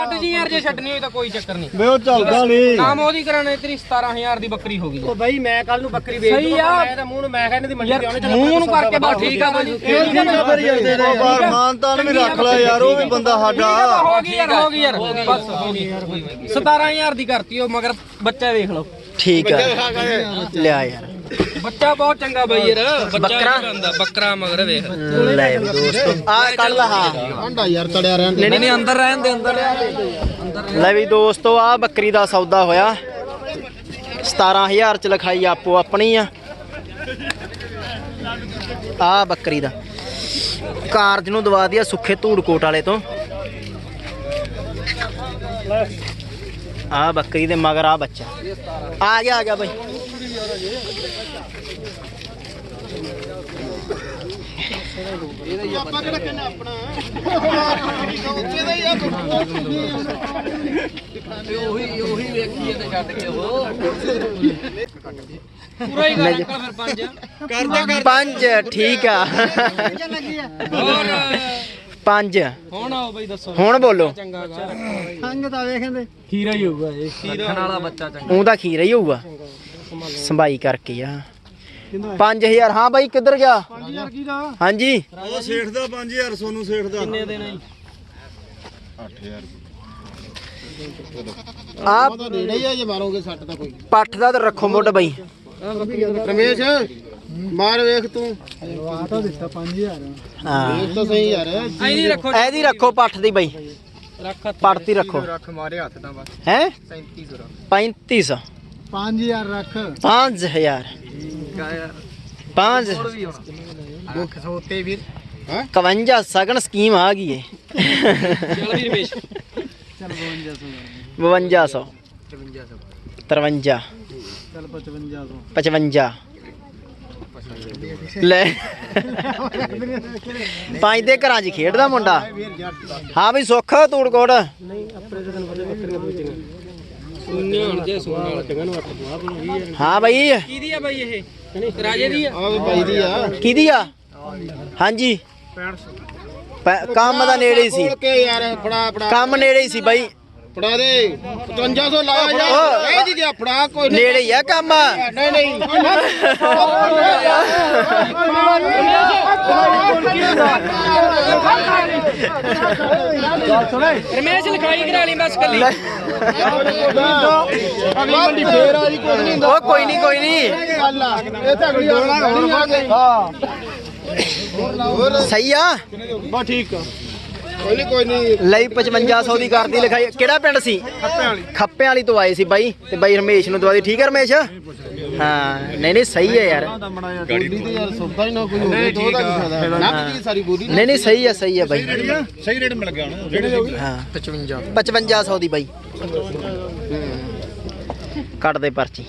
ਛੱਡ ਜੀ ਯਾਰ ਜੇ ਛੱਡਣੀ ਹੋਈ ਤਾਂ ਕੋਈ ਚੱਕਰ ਨਹੀਂ। ਵੇ ਉਹ ਚੱਲਦਾ ਨਹੀਂ ਨਾਮ ਉਹਦੀ ਕਰਾਣੇ ਤੇਰੀ 17000 ਦੀ ਬੱਕਰੀ ਹੋ ਗਈ ਉਹ ਬਾਈ ਮੈਂ ਕੱਲ ਨੂੰ ਬੱਕਰੀ ਵੇਚ ਸਹੀ ਦੂੰਗਾ ਆ। ਮੈਂ ਤਾਂ ਮੂੰਹ ਨੂੰ ਮੈਂ ਕਹਿੰਦੀ ਮੰਡੀ ਯਾਰ ਤੇ ਆਉਣੇ ਚੱਲ ਮੂੰਹ ਨੂੰ ਕਰਕੇ ਬਸ ਠੀਕ ਆ ਬਾਜੀ ਉਹ ਬਾਰ ਮਾਨਤਾਨ ਵੀ ਰੱਖ ਲੈ ਯਾਰ ਉਹ ਵੀ ਬੰਦਾ ਸਾਡਾ। ਹੋ ਗਈ ਯਾਰ ਹੋ ਗਈ ਯਾਰ। ਬਸ ਹੋ ਗਈ 17000 ਦੀ ਕਰਤੀ ਉਹ ਮਗਰ ਬੱਚਾ ਵੇਖ ਲਓ। ਠੀਕ ਆ। ਲਿਆ ਯਾਰ। ਬੱਚਾ ਬਹੁਤ ਚੰਗਾ ਬਈ ਯਾਰ ਬੱਚਾ ਬੱਕਰਾ? ਨਹੀਂ ਖਾਂਦਾ, ਬੱਕਰਾ ਮਗਰ ਵੇਖ। ਲੈ ਦੋਸਤੋ। ਆ ਕੱਢ ਲਾ ਹਾਂ ਆਂਡਾ ਯਾਰ ਤੜਿਆ ਰਹਿਣ ਨਹੀਂ ਨਹੀਂ ਅੰਦਰ ਰਹਿਣ ਦੇ ਅੰਦਰ ਲੈ ਵੀ ਦੋਸਤੋ ਆ ਬੱਕਰੀ ਦਾ ਸੌਦਾ ਹੋਇਆ। 17000 ਚ ਲਿਖਾਈ ਆਪੋ ਆਪਣੀ ਆ। ਆ ਬੱਕਰੀ ਦਾ। ਕਾਰਜ ਨੂੰ ਦਵਾ ਦਿਆ ਸੁੱਖੇ ਧੂੜਕੋਟ ਵਾਲੇ ਤੋਂ। ਆ ਬੱਕਰੀ ਦੇ ਮਗਰ ਆ ਬੱਚਾ। ਆ ਗਿਆ ਆ ਗਿਆ ਬਈ। ਪੂਰਾ ਹੀ ਕਰ ਅੰਕਲ ਫਿਰ ਪੰਜ ਪੰਜ ਠੀਕ ਆ। ਹੋਰ ਪੰਜ। ਹੁਣ ਆਓ ਬਈ ਦੱਸੋ ਹੁਣ ਬੋਲੋ। ਚੰਗਾ ਗਾ ਸੰਗ ਤਾਂ ਵੇਖਦੇ। ਖੀਰਾ ਹੀ ਹੋਊਗਾ ਇਹ। ਖੀਰਾ ਵਾਲਾ ਬੱਚਾ ਚੰਗਾ। ਉਹਦਾ ਖੀਰਾ ਹੀ ਹੋਊਗਾ। ਸੰਭਾਈ ਕਰਕੇ ਆ। 5000 ਹਾਂ? ਬਾਈ ਕਿੱਧਰ ਗਿਆ? ਕੀ ਦਾ? ਹਾਂਜੀ। ਉਹ ਸੇਠ ਦਾ 5000 ਸੋਨੂੰ ਸੇਠ ਦਾ ਕਿੰਨੇ ਦੇਣਾ ਜੀ? 8000 ਆ ਤਾਂ ਨੇੜੇ ਹੀ ਆ ਜੇ ਮਾਰੋਗੇ ਸੱਟ ਤਾਂ ਕੋਈ। ਪੱਠ ਦਾ ਤੇ ਰੱਖੋ ਮੁੱਢ ਬਾਈ। ਰਮੇਸ਼ ਮਾਰ ਵੇਖ ਤੂੰ। ਆ ਤਾਂ ਦਿੱਤਾ 5000 ਹਾਂ। ਵੇਖ ਤਾਂ ਸਹੀ ਯਾਰ। ਐ ਨਹੀਂ ਰੱਖੋ। ਪੱਠ ਦੀ ਬਾਈ। ਰੱਖ ਪੜਤੀ ਰੱਖੋ। ਰੱਖ ਮਾਰੇ ਹੱਥ ਤਾਂ ਬਸ। ਹੈ? 3700 3500 5000 ਰੱਖ। 5000 5 ਦੁੱਖ ਸੋਤੇ ਵੀਰ। 51 ਸਗਣ ਸਕੀਮ ਆ ਗਈ ਏ। ਚੱਲ ਵੀ ਰਮੇਸ਼ ਚੱਲ 5200 5200 53 ਚੱਲ 5500 55 ਲੈ। ਪੰਜ ਦੇ ਘਰਾਂ 'ਚ ਖੇਡਦਾ ਮੁੰਡਾ। ਹਾਂ ਵੀ ਸੁੱਖ ਜੇ ਵਾਲਾ ਚੰਗਾ ਨੂੰ ਅੱਠ ਹਾਂ। ਬਾਈ। ਕਿਹਦੀ ਆ ਬਾਈ ਇਹ? ਰਾਜੇ ਦੀ ਆ? ਆ? ਵੀ ਬਾਈ ਦੀ ਆ। ਕਿਹਦੀ ਆ? ਹਾਂਜੀ। ਕੰਮ ਦਾ ਨੇੜੇ ਹੀ ਸੀ। ਖੋਲ ਕੇ ਯਾਰ ਫੜਾ ਫੜਾ। ਕੰਮ ਨੇੜੇ ਹੀ ਸੀ ਬਾਈ। ਫੜਾ ਦੇ। 5500 ਲਾਇਆ ਯਾਰ। ਇਹ ਜੀ ਗਿਆ ਫੜਾ ਕੋਈ ਨੇੜੇ ਹੀ ਆ ਕੰਮ। ਨਹੀਂ ਨਹੀਂ। ਰਮੇਸ਼ ਲਿਖਾਈ ਕਰਾ ਲਈ ਬਸ ਕੱਲੀ। ਅਗਲੀ ਮੰਡੀ ਫੇਰ ਆ ਜੀ ਕੁਝ ਨਹੀਂ ਉਹ ਕੋਈ ਨਹੀਂ ਕੋਈ ਨਹੀਂ ਗੱਲ ਆ ਇਹ ਤਾਂ ਅਗਲੀ ਵਾਰ ਹੋਣੀ ਆ ਗਈ ਹਾਂ ਹੋਰ ਸਹੀ ਆ? ਬਾ ਠੀਕ ਆ ਕੋਈ ਨਹੀਂ ਕੋਈ ਨਹੀਂ ਲਈ 5500 ਦੀ ਕਰਦੀ ਲਿਖਾਈ। ਕਿਹੜਾ ਪਿੰਡ ਸੀ? ਖੱਪਿਆਂ ਵਾਲੀ। ਤੋਂ ਆਏ ਸੀ ਬਾਈ। ਤੇ ਬਾਈ ਰਮੇਸ਼ ਨੂੰ ਦਵਾਈ ਠੀਕ ਹੈ ਰਮੇਸ਼? ਹਾਂ ਨਹੀਂ ਨਹੀਂ ਸਹੀ ਹੈ ਯਾਰ। ਬੋਲੀ ਤੇ ਯਾਰ ਸੌਦਾ ਹੀ ਨਾ ਕੋਈ ਹੋਵੇ ਤਾਂ ਉਹਦਾ ਕੀ ਫਾਇਦਾ ਨਾ ਕੀ ਸਾਰੀ ਬੋਲੀ ਨਹੀਂ ਨਹੀਂ ਸਹੀ ਹੈ ਸਹੀ ਹੈ ਬਾਈ। ਸਹੀ ਰੇਟ ਮਿਲ ਗਿਆ ਹੁਣ। ਹਾਂ। 55 5500 ਦੀ ਬਾਈ। ਕੱਟ ਦੇ ਪਰਚੀ।